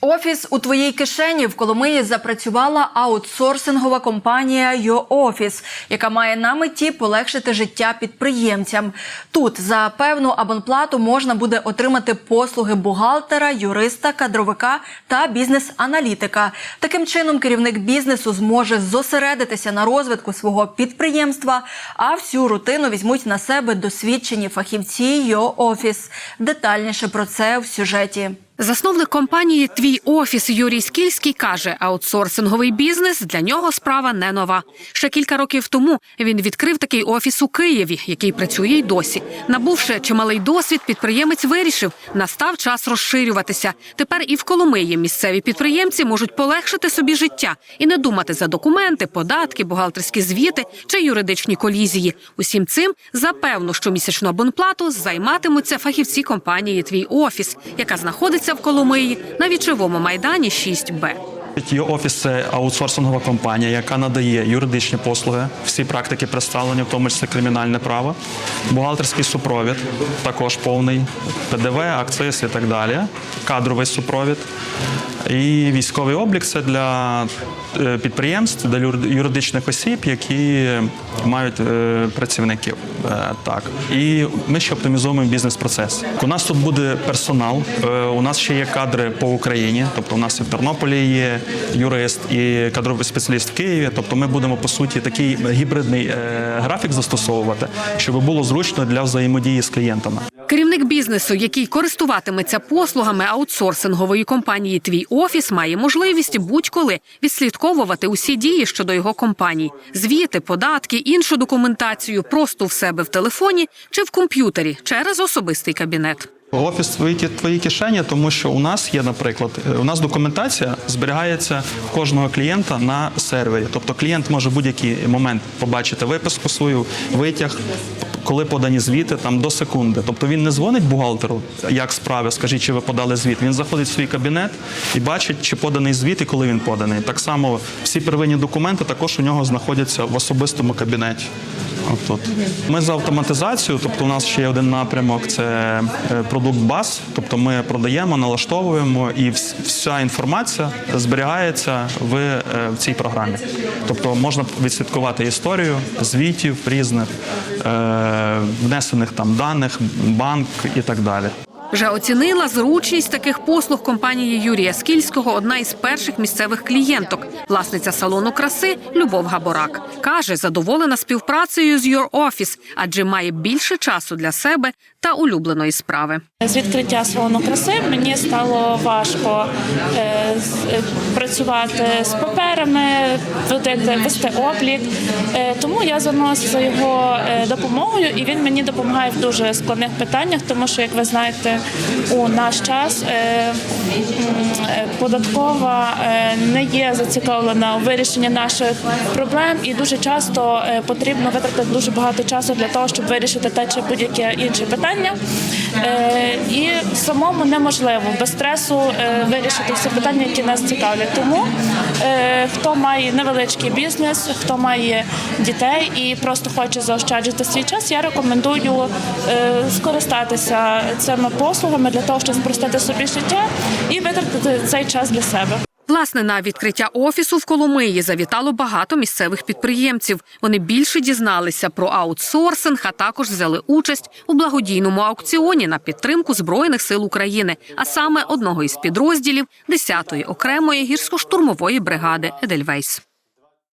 Офіс у твоїй кишені в Коломиї запрацювала аутсорсингова компанія «Йоофіс», яка має на меті полегшити життя підприємцям. Тут за певну абонплату можна буде отримати послуги бухгалтера, юриста, кадровика та бізнес-аналітика. Таким чином, керівник бізнесу зможе зосередитися на розвитку свого підприємства, а всю рутину візьмуть на себе досвідчені фахівці «Йоофіс». Детальніше про це в сюжеті. Засновник компанії Твій офіс Юрій Скільський каже, аутсорсинговий бізнес для нього справа не нова. Ще кілька років тому він відкрив такий офіс у Києві, який працює й досі. Набувши чималий досвід, підприємець вирішив, настав час розширюватися. Тепер і в Коломиї місцеві підприємці можуть полегшити собі життя і не думати за документи, податки, бухгалтерські звіти чи юридичні колізії. Усім цим за певну щомісячну абонплату займатимуться фахівці компанії Твій офіс, яка знаходиться в Коломиї на вічовому майдані 6Б. Є офіс аутсорсингова компанія, яка надає юридичні послуги. Всі практики представлені, в тому числі кримінальне право, бухгалтерський супровід, також повний ПДВ, акциз і так далі, кадровий супровід. І військовий облік це для е, підприємств, для юр- юридичних осіб, які мають е, працівників. Е, Так і ми ще оптимізуємо бізнес-процес. У нас тут буде персонал. У нас ще є кадри по Україні. Тобто, у нас і в Тернополі є юрист і кадровий спеціаліст в Києві. Тобто, ми будемо по суті такий гібридний е, графік застосовувати, щоб було зручно для взаємодії з клієнтами. Керівник бізнесу, який користуватиметься послугами аутсорсингової компанії Твій офіс, має можливість будь-коли відслідковувати усі дії щодо його компаній, звіти, податки, іншу документацію просто в себе в телефоні чи в комп'ютері через особистий кабінет. Офіс твої твої кишені, тому що у нас є, наприклад, е, у нас документація зберігається в кожного клієнта на сервері. Тобто клієнт може в будь-який момент побачити виписку свою, витяг, коли подані звіти там до секунди. Тобто він не дзвонить бухгалтеру, як справи, скажіть, чи ви подали звіт. Він заходить в свій кабінет і бачить, чи поданий звіт і коли він поданий. Так само всі первинні документи також у нього знаходяться в особистому кабінеті. От. Ми за автоматизацію, тобто у нас ще є один напрямок це е, продукт баз. Тобто ми продаємо, налаштовуємо і вся інформація зберігається в, е, в цій програмі. Тобто можна відслідкувати історію звітів різних, е, внесених там даних, банк і так далі. Вже оцінила зручність таких послуг компанії Юрія Скільського одна із перших місцевих клієнток, власниця салону краси Любов Габорак. Каже, задоволена співпрацею з Your Office, адже має більше часу для себе та улюбленої справи. З відкриття салону краси мені стало важко е, е, працювати з паперами, вести, вести облік. Е, тому я звернулася за його е, допомогою, і він мені допомагає в дуже складних питаннях, тому що, як ви знаєте, у наш час е, е, податкова е, не є зацікавлена у вирішенні наших проблем, і дуже часто потрібно витратити дуже багато часу для того, щоб вирішити те чи будь-яке інше питання. І самому неможливо без стресу е, вирішити всі питання, які нас цікавлять. Тому е, хто має невеличкий бізнес, хто має дітей і просто хоче заощаджувати свій час, я рекомендую е, скористатися цими послугами для того, щоб спростити собі життя і витратити цей час для себе. Власне, на відкриття офісу в Коломиї завітало багато місцевих підприємців. Вони більше дізналися про аутсорсинг, а також взяли участь у благодійному аукціоні на підтримку збройних сил України, а саме одного із підрозділів 10-ї окремої гірсько-штурмової бригади Едельвейс.